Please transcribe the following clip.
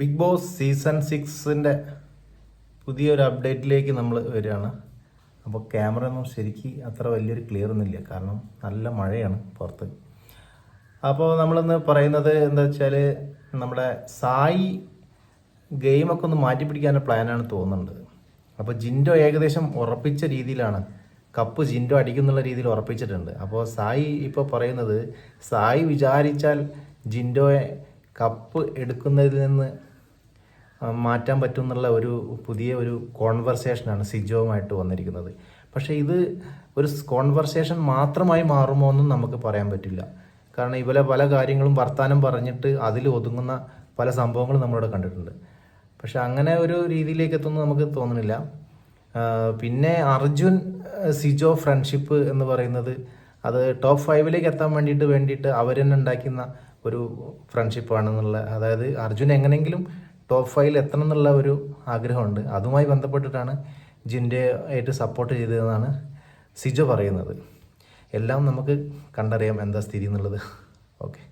Big boss season സിക്സിന്റെ പുതിയൊരു അപ്ഡേറ്റിലേക്ക് നമ്മൾ വരികയാണ്. അപ്പോൾ ക്യാമറ ഒന്നും ശരിക്ക് അത്ര വലിയൊരു ക്ലിയർ ഒന്നുമില്ല. കാരണം നല്ല മഴയാണ് പുറത്ത്. അപ്പോൾ നമ്മളിന്ന് പറയുന്നത് എന്താ വെച്ചാൽ നമ്മുടെ സായി ഗെയിമൊക്കെ ഒന്ന് മാറ്റി പിടിക്കാൻ പ്ലാനാണ് തോന്നുന്നത് അപ്പോൾ ജിൻഡോ ഏകദേശം ഉറപ്പിച്ച രീതിയിലാണ്. കപ്പ് ജിൻഡോ അടിക്കുന്നുള്ള രീതിയിൽ ഉറപ്പിച്ചിട്ടുണ്ട്. അപ്പോൾ സായി ഇപ്പോൾ പറയുന്നത് സായി വിചാരിച്ചാൽ ജിൻഡോയെ കപ്പ് എടുക്കുന്നതിൽ നിന്ന് മാറ്റാൻ പറ്റും എന്നുള്ള ഒരു പുതിയ ഒരു കോൺവെർസേഷനാണ് സിജോവുമായിട്ട് വന്നിരിക്കുന്നത്. പക്ഷേ ഇത് ഒരു കോൺവെർസേഷൻ മാത്രമായി മാറുമോ എന്നും നമുക്ക് പറയാൻ പറ്റില്ല. കാരണം ഇവരെ പല കാര്യങ്ങളും വർത്തമാനം പറഞ്ഞിട്ട് അതിൽ ഒതുങ്ങുന്ന പല സംഭവങ്ങളും നമ്മളിവിടെ കണ്ടിട്ടുണ്ട്. പക്ഷെ അങ്ങനെ ഒരു രീതിയിലേക്ക് എത്തുമെന്ന് നമുക്ക് തോന്നുന്നില്ല. പിന്നെ അർജുൻ സിജോ ഫ്രണ്ട്ഷിപ്പ് എന്ന് പറയുന്നത് അത് ടോപ്പ് ഫൈവിലേക്ക് എത്താൻ വേണ്ടിയിട്ട് വേണ്ടിയിട്ട് അവർ തന്നെ ഉണ്ടാക്കുന്ന ഒരു ഫ്രണ്ട്ഷിപ്പാണെന്നുള്ള അതായത് അർജുൻ എങ്ങനെയെങ്കിലും ടോപ്പ് ഫൈവിൽ എത്തണം എന്നുള്ള ഒരു ആഗ്രഹമുണ്ട്. അതുമായി ബന്ധപ്പെട്ടിട്ടാണ് ജിന്റെ ആയിട്ട് സപ്പോർട്ട് ചെയ്തതെന്നാണ് സിജോ പറയുന്നത്. എല്ലാം നമുക്ക് കണ്ടറിയാം എന്താ സ്ഥിതി എന്നുള്ളത്. ഓക്കെ